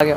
అలాగే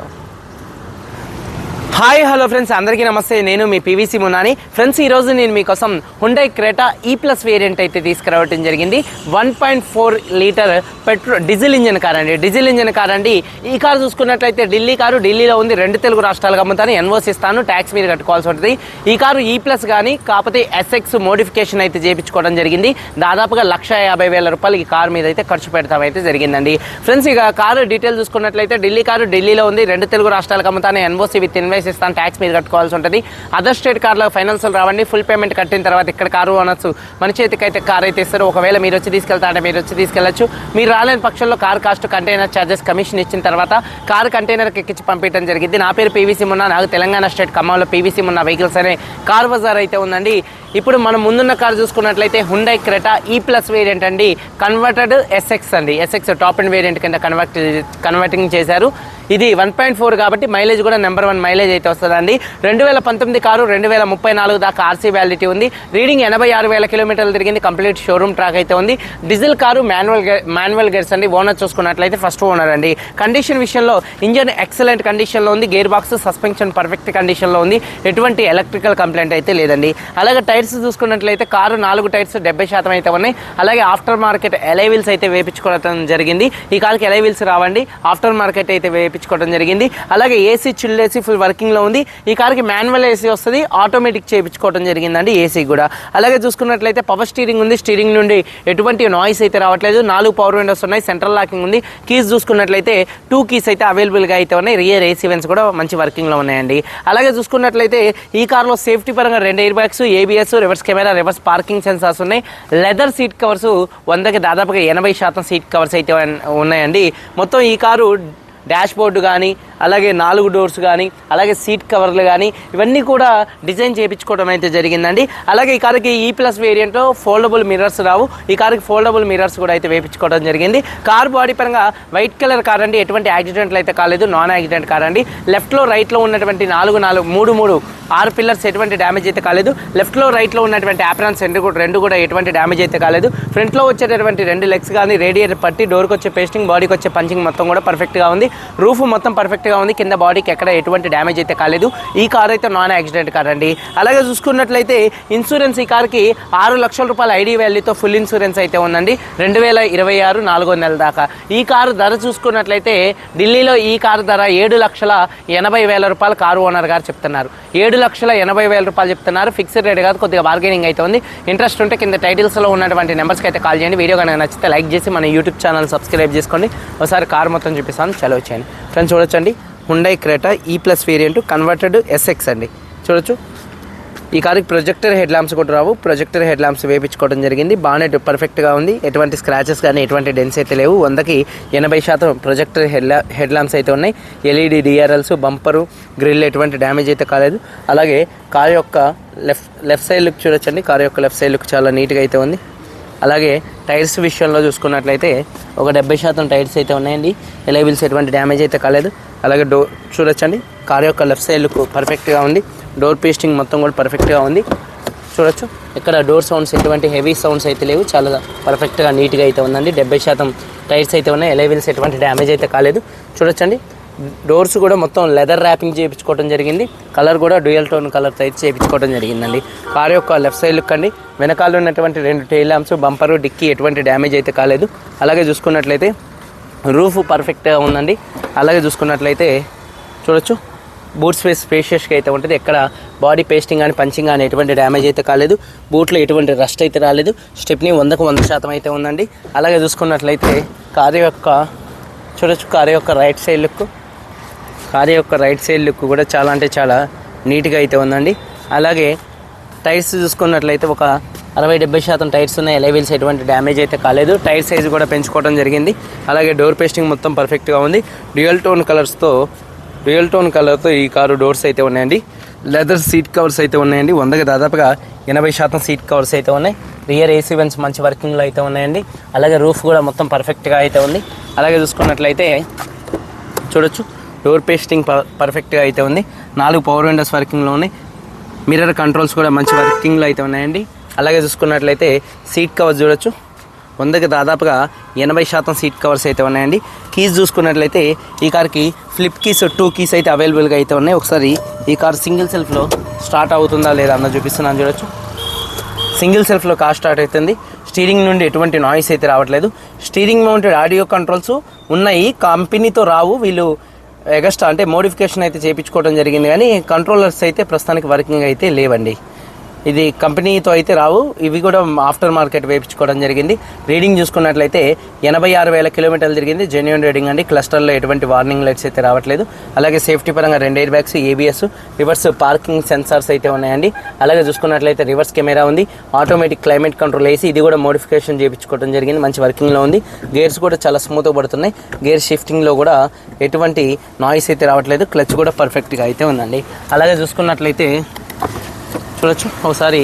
hi hello friends. అందరికీ నమస్తే. నేను మీ పీవీసీ మునాని ఫ్రెండ్స్ ఈరోజు నేను మీకోసం Hyundai Creta E plus variant అయితే తీసుకురావడం జరిగింది. One point four litre petrol diesel engine car అండి. డీజిల్ ఇంజన్ కార్ అండి. ఈ కారు చూసుకున్నట్లయితే ఢిల్లీ కారు ఢిల్లీలో ఉంది. రెండు తెలుగు రాష్ట్రాలకు అమ్ముతాను ఎన్ఓసి ఇస్తాను. ట్యాక్స్ మీరు కట్టుకోవాల్సి ఉంటుంది. ఈ కారు ఈ ప్లస్ కానీ కాకపోతే ఎస్ఎక్స్ మోడిఫికేషన్ అయితే చేయించుకోవడం జరిగింది. దాదాపుగా లక్ష యాభై వేల రూపాయలు ఈ కారు మీద అయితే ఖర్చు పెడతాం అయితే జరిగిందండి. ఫ్రెండ్స్ ఇక కారు డీటెయిల్ చూసుకున్నట్లయితే ఢిల్లీ కారు ఢిల్లీలో ఉంది. రెండు తెలుగు రాష్ట్రాలకు అమ్ముతాను ఎన్ఓసి విత్ ఇన్వైస్ ఇస్తాను ట్యాక్స్ మీరు కట్టుకోవాల్సి ఉంటుంది. అదర్ స్టేట్ కార్లో ఫైనాన్షియల్ రావండి ఫుల్ పేమెంట్ కట్టిన తర్వాత ఇక్కడ కారు అనొచ్చు మన చేతికి అయితే కార్ అయితే ఇస్తారు. ఒకవేళ మీరు వచ్చి తీసుకెళ్తారంటే మీరు వచ్చి తీసుకెళ్ళచ్చు. మీరు రాలేని పక్షంలో car cost container charges commission ఇచ్చిన తర్వాత కారు కంటైనర్కి ఎక్కించి పంపించడం జరిగింది. నా పేరు పీవీసీ మున్నా నాకు తెలంగాణ స్టేట్ ఖమ్మంలో పీవీసీ ఉన్న వెహికల్స్ అనే కార్ బజార్ అయితే ఉందండి. ఇప్పుడు మనం ముందున్న కార్ చూసుకున్నట్లయితే Hyundai Creta E plus variant అండి. కన్వర్టెడ్ ఎస్ఎక్స్ అండి. ఎస్ఎక్స్ టాప్ అండ్ వేరియంట్ కింద కన్వర్ట్ కన్వర్టింగ్ చేశారు. ఇది వన్ పాయింట్ ఫోర్ కాబట్టి మైలేజ్ కూడా నెంబర్ వన్ మైలేజ్ అయితే వస్తుందండి. రెండు వేల పంతొమ్మిది కారు రెండు వేల ముప్పై నాలుగు దాకా ఆర్సీ వ్యాలిటీ ఉంది. రీడింగ్ ఎనభై ఆరు వేల కిలోమీటర్లు తిరిగింది. కంప్లీట్ షోరూమ్ ట్రాక్ అయితే ఉంది. Diesel car manual manual gears అండి. ఓనర్ చూసుకున్నట్లయితే ఫస్ట్ ఓనర్ అండి. కండిషన్ విషయంలో ఇంజన్ ఎక్సలెంట్ కండిషన్లో ఉంది. గేర్ బాక్స్ సస్పెన్షన్ పర్ఫెక్ట్ కండిషన్లో ఉంది. ఎటువంటి ఎలక్ట్రికల్ కంప్లైంట్ అయితే లేదండి. అలాగే టైర్స్ చూసుకున్నట్లయితే కారు నాలుగు టైర్స్ డెబ్బై శాతం అయితే ఉన్నాయి. అలాగే ఆఫ్టర్ మార్కెట్ ఎలైవిల్స్ అయితే వేపించుకోవడం జరిగింది. ఈ కాలకి ఎలైవిల్స్ రావండి. ఆఫ్టర్ మార్కెట్ అయితే చేయించుకోవడం జరిగింది. అలాగే ఏసీ చిల్డ్ ఏసీ ఫుల్ వర్కింగ్లో ఉంది. ఈ కార్కి మాన్యువల్ ఏసీ వస్తుంది. ఆటోమేటిక్ చేయించుకోవడం జరిగిందండి ఏసీ కూడా. అలాగే చూసుకున్నట్లయితే పవర్ స్టీరింగ్ ఉంది. స్టీరింగ్ నుండి ఎటువంటి నాయిస్ అయితే రావట్లేదు. నాలుగు పవర్ విండోస్ ఉన్నాయి. సెంట్రల్ లాకింగ్ ఉంది. కీస్ చూసుకున్నట్లయితే టూ కీస్ అయితే అవైలబుల్గా అయితే ఉన్నాయి. రియర్ ఏసీ వెన్స్ కూడా మంచి వర్కింగ్లో ఉన్నాయండి. అలాగే చూసుకున్నట్లయితే ఈ కార్లో సేఫ్టీ పరంగా రెండు air bags ABS reverse camera reverse parking sensors ఉన్నాయి. లెదర్ సీట్ కవర్స్ వందకి దాదాపుగా ఎనభై శాతం సీట్ కవర్స్ అయితే ఉన్నాయండి. మొత్తం ఈ కారు డాష్ బోర్డు కానీ అలాగే నాలుగు డోర్స్ కానీ అలాగే సీట్ కవర్లు కానీ ఇవన్నీ కూడా డిజైన్ చేయించుకోవడం అయితే జరిగిందండి. అలాగే ఈ కారుకి ఈ ప్లస్ వేరియంట్లో ఫోల్డబుల్ మిర్రర్స్ రావు. ఈ కారుకి ఫోల్డబుల్ మిర్రర్స్ కూడా అయితే వేయించుకోవడం జరిగింది. కార్ బాడీ పరంగా వైట్ కలర్ కార్ అండి. ఎటువంటి యాక్సిడెంట్లు అయితే కాలేదు. నాన్ యాక్సిడెంట్ కార్ అండి. లెఫ్ట్లో రైట్లో ఉన్నటువంటి నాలుగు నాలుగు మూడు మూడు ఆరు పిల్లర్స్ ఎటువంటి డ్యామేజ్ అయితే కాలేదు. లెఫ్ట్లో రైట్లో ఉన్నటువంటి యాప్రాన్స్ రెండు కూడా రెండు కూడా ఎటువంటి డ్యామేజ్ అయితే కాలేదు. ఫ్రంట్లో వచ్చేటటువంటి రెండు లెగ్స్ కానీ రేడియేటర్ పట్టి డోర్కి వచ్చే పేస్టింగ్ బాడీకి వచ్చే పంచింగ్ మొత్తం కూడా పర్ఫెక్ట్గా ఉంది. రూఫ్ మొత్తం పర్ఫెక్ట్గా ఉంది. కింద బాడీకి ఎక్కడ ఎటువంటి డ్యామేజ్ అయితే కాలేదు. ఈ కార్ అయితే నాన్ యాక్సిడెంట్ కార్ అండి. అలాగే చూసుకున్నట్లయితే ఇన్సూరెన్స్ ఈ కార్కి ఆరు లక్షల రూపాయల ఐడి వాల్యూతో ఫుల్ ఇన్సూరెన్స్ అయితే ఉందండి. రెండు వేల ఇరవై ఆరు నాలుగో నెల దాకా. ఈ కారు ధర చూసుకున్నట్లయితే ఢిల్లీలో ఈ కారు ధర ఏడు లక్షల ఎనభై వేల రూపాయలు కారు ఓనర్ గారు చెప్తున్నారు. ఏడు లక్షల ఎనభై వేల రూపాయలు చెప్తున్నారు. ఫిక్స్డ్ రేట్ కాదు కొద్దిగా బార్గెనింగ్ అయితే ఉంది. ఇంట్రెస్ట్ ఉంటే కింద టైటిల్స్లో ఉన్నటువంటి నెంబర్స్కి అయితే కాల్ చేయండి. వీడియో కనుక నచ్చితే లైక్ చేసి మన యూట్యూబ్ ఛానల్ సబ్స్క్రైబ్ చేసుకోండి. ఒకసారి కార్ మొత్తం చూపిస్తాను. చలో వచ్చేయండి. ఫ్రెండ్స్ చూడొచ్చండి. Hyundai Creta E plus variant converted SX అండి. చూడొచ్చు. ఈ కార్కి ప్రొజెక్టర్ హెడ్ ల్యాంప్స్ కూడా రావు. ప్రొజెక్టర్ హెడ్ ల్యాంప్స్ వేపించుకోవడం జరిగింది. బాగానే పర్ఫెక్ట్గా ఉంది. ఎటువంటి స్క్రాచెస్ కానీ ఎటువంటి డెన్స్ అయితే లేవు. వందకి ఎనభై శాతం ప్రొజెక్టర్ హెడ్ హెడ్ ల్యాంప్స్ అయితే ఉన్నాయి. ఎల్ఈడి డిఆర్ఎల్స్ బంపరు గ్రిల్ ఎటువంటి డ్యామేజ్ అయితే కాలేదు. అలాగే కారు యొక్క లెఫ్ట్ లెఫ్ట్ సైడ్ లుక్ చూడొచ్చండి. కారు యొక్క లెఫ్ట్ సైడ్ లుక్ చాలా నీట్గా అయితే ఉంది. అలాగే టైర్స్ విషయంలో చూసుకున్నట్లయితే ఒక డెబ్బై శాతం టైర్స్ అయితే ఉన్నాయండి. ఎలైబిల్స్ ఎటువంటి డ్యామేజ్ అయితే కాలేదు. అలాగే డోర్ చూడొచ్చండి. కార్ యొక్క లెఫ్ట్ సైడ్ లుక్ పర్ఫెక్ట్గా ఉంది. డోర్ పేస్టింగ్ మొత్తం కూడా పర్ఫెక్ట్గా ఉంది. చూడొచ్చు. ఇక్కడ డోర్ సౌండ్స్ ఎటువంటి హెవీ సౌండ్స్ అయితే లేవు. చాలా పర్ఫెక్ట్గా నీట్గా అయితే ఉందండి. డెబ్బై శాతం టైర్స్ అయితే ఉన్నాయి. ఎలైవిల్స్ ఎటువంటి డ్యామేజ్ అయితే కాలేదు. చూడొచ్చండి. డోర్స్ కూడా మొత్తం లెదర్ ర్యాపింగ్ చేయించుకోవడం జరిగింది. కలర్ కూడా డ్యూయల్ టోన్ కలర్ అయితే చేయించుకోవడం జరిగిందండి. కార్ యొక్క లెఫ్ట్ సైడ్ లుక్ అండి. వెనకాల ఉన్నటువంటి రెండు టైల్ ల్యాంప్స్ బంపరు డిక్కీ ఎటువంటి డ్యామేజ్ అయితే కాలేదు. అలాగే చూసుకున్నట్లయితే రూఫ్ పర్ఫెక్ట్గా ఉందండి. అలాగే చూసుకున్నట్లయితే చూడొచ్చు. బూట్ స్పేస్ స్పేషియస్గా అయితే ఉంటుంది. ఎక్కడ బాడీ పేస్టింగ్ కానీ పంచింగ్ కానీ ఎటువంటి డ్యామేజ్ అయితే కాలేదు. బూట్లో ఎటువంటి రస్ట్ అయితే రాలేదు. స్టెప్ని వందకు వంద శాతం అయితే ఉందండి. అలాగే చూసుకున్నట్లయితే కారు యొక్క చూడొచ్చు. కారు యొక్క రైట్ సైడ్ లుక్. కారు యొక్క రైట్ సైడ్ లుక్ కూడా చాలా అంటే చాలా నీట్గా అయితే ఉందండి. అలాగే టైర్స్ చూసుకున్నట్లయితే ఒక అరవై డెబ్బై శాతం టైర్స్ ఉన్నాయి. ఎలైవిల్స్ ఎటువంటి డ్యామేజ్ అయితే కాలేదు. టైర్ సైజ్ కూడా పెంచుకోవడం జరిగింది. అలాగే డోర్ పేస్టింగ్ మొత్తం పర్ఫెక్ట్గా ఉంది. డ్యూయల్ టోన్ కలర్స్తో డ్యూయల్ టోన్ కలర్తో ఈ కారు డోర్స్ అయితే ఉన్నాయండి. లెదర్ సీట్ కవర్స్ అయితే ఉన్నాయండి. వందకి దాదాపుగా ఎనభై శాతం సీట్ కవర్స్ అయితే ఉన్నాయి. రియర్ ఏసీ వెన్స్ మంచి వర్కింగ్లో అయితే ఉన్నాయండి. అలాగే రూఫ్ కూడా మొత్తం పర్ఫెక్ట్గా అయితే ఉంది. అలాగే చూసుకున్నట్లయితే చూడొచ్చు. డోర్ పేస్టింగ్ ప- పర్ఫెక్ట్గా అయితే ఉంది. నాలుగు పవర్ విండోస్ వర్కింగ్లో ఉన్నాయి. మిర్రర్ కంట్రోల్స్ కూడా మంచి వర్కింగ్లో అయితే ఉన్నాయండి. అలాగే చూసుకున్నట్లయితే సీట్ కవర్స్ చూడొచ్చు. వందకి దాదాపుగా ఎనభై శాతం సీట్ కవర్స్ అయితే ఉన్నాయండి. కీస్ చూసుకున్నట్లయితే ఈ కార్కి ఫ్లిప్ కీస్ టూ కీస్ అయితే అవైలబుల్గా అయితే ఉన్నాయి. ఒకసారి ఈ కార్ సింగిల్ సెల్ఫ్లో స్టార్ట్ అవుతుందా లేదా అన్న చూపిస్తున్నాను చూడొచ్చు. సింగిల్ సెల్ఫ్లో కార్ స్టార్ట్ అవుతుంది. స్టీరింగ్ నుండి ఎటువంటి నాయిస్ అయితే రావట్లేదు. స్టీరింగ్ మౌంటెడ్ ఆడియో కంట్రోల్స్ ఉన్నాయి. కంపెనీతో రావు. వీళ్ళు ఎగస్ట్రా అంటే మోడిఫికేషన్ అయితే చేయించుకోవడం జరిగింది. కానీ కంట్రోలర్స్ అయితే ప్రస్తుతానికి వర్కింగ్ అయితే లేవండి. ఇది కంపెనీతో అయితే రావు. ఇవి కూడా ఆఫ్టర్ మార్కెట్ వేయించుకోవడం జరిగింది. రీడింగ్ చూసుకున్నట్లయితే ఎనభై ఆరు వేల కిలోమీటర్లు తిరిగింది. జెన్యున్ రీడింగ్ అండి. క్లస్టర్లో ఎటువంటి వార్నింగ్ లైట్స్ అయితే రావట్లేదు. అలాగే సేఫ్టీ పరంగా రెండు air bags ABS reverse parking sensors అయితే ఉన్నాయండి. అలాగే చూసుకున్నట్లయితే రివర్స్ కెమెరా ఉంది. ఆటోమేటిక్ క్లైమేట్ కంట్రోల్ వేసి ఇది కూడా మోడిఫికేషన్ చేయించుకోవడం జరిగింది. మంచి వర్కింగ్లో ఉంది. గేర్స్ కూడా చాలా స్మూత్గా పడుతున్నాయి. గేర్ షిఫ్టింగ్లో కూడా ఎటువంటి నాయిస్ అయితే రావట్లేదు. క్లచ్ కూడా పర్ఫెక్ట్గా అయితే ఉందండి. అలాగే చూసుకున్నట్లయితే చూడొచ్చు ఒకసారి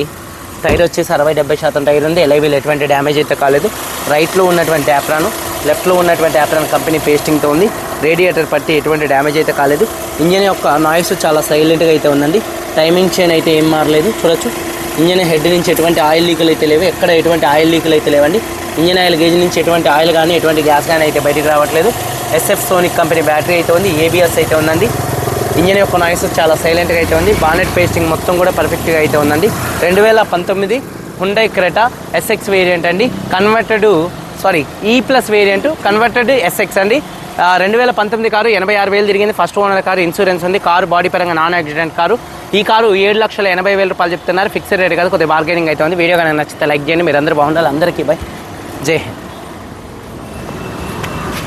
టైర్ వచ్చేసి అరవై డెబ్బై శాతం టైర్ ఉంది. ఎలైవీలు ఎటువంటి డ్యామేజ్ అయితే కాలేదు. రైట్లో ఉన్నటువంటి యాప్రాను లెఫ్ట్లో ఉన్నటువంటి యాప్రాన్ కంపెనీ పేస్టింగ్తో ఉంది. రేడియేటర్ పట్టి ఎటువంటి డ్యామేజ్ అయితే కాలేదు. ఇంజన్ యొక్క నాయిస్ చాలా సైలెంట్గా అయితే ఉందండి. టైమింగ్ చైన్ అయితే ఏం మారలేదు. చూడొచ్చు. ఇంజన్ హెడ్ నుంచి ఎటువంటి ఆయిల్ లీకులు అయితే లేవు. ఎక్కడ ఎటువంటి ఆయిల్ లీకులు అయితే లేవండి. ఇంజన్ ఆయిల్ గేజ్ నుంచి ఎటువంటి ఆయిల్ కానీ ఎటువంటి గ్యాస్ కానీ అయితే బయటికి రావట్లేదు. ఎస్ఎఫ్ సోనిక్ కంపెనీ బ్యాటరీ అయితే ఉంది. ఏబిఎస్ అయితే ఉందండి. ఇంజన్ యొక్క నాయిస్ చాలా సైలెంట్గా అయితే ఉంది. బానెట్ పేస్టింగ్ మొత్తం కూడా పర్ఫెక్ట్గా అయితే ఉందండి. రెండు వేల పంతొమ్మిది హుండై క్రెటా ఎస్ఎక్స్ వేరియంట్ అండి. Converted sorry E plus variant converted SX అండి. రెండు వేల పంతొమ్మిది కారు ఎనభై ఆరు వేలు తిరిగింది. ఫస్ట్ ఓనర్ కారు ఇన్సూరెన్స్ ఉంది. కారు బాడీ పరంగా నాన్ యాక్సిడెంట్ కారు. ఈ కారు ఏడు లక్షల ఎనభై వేల రూపాయలు చెప్తున్నారు. ఫిక్స్డ్ రేట్ కాదు కొద్దిగా బార్గెనింగ్ అయితే ఉంది. వీడియో కానీ నచ్చితే లైక్ చేయండి. మీరు అందరూ బాగుండాలి. అందరికీ బై జై హింద్.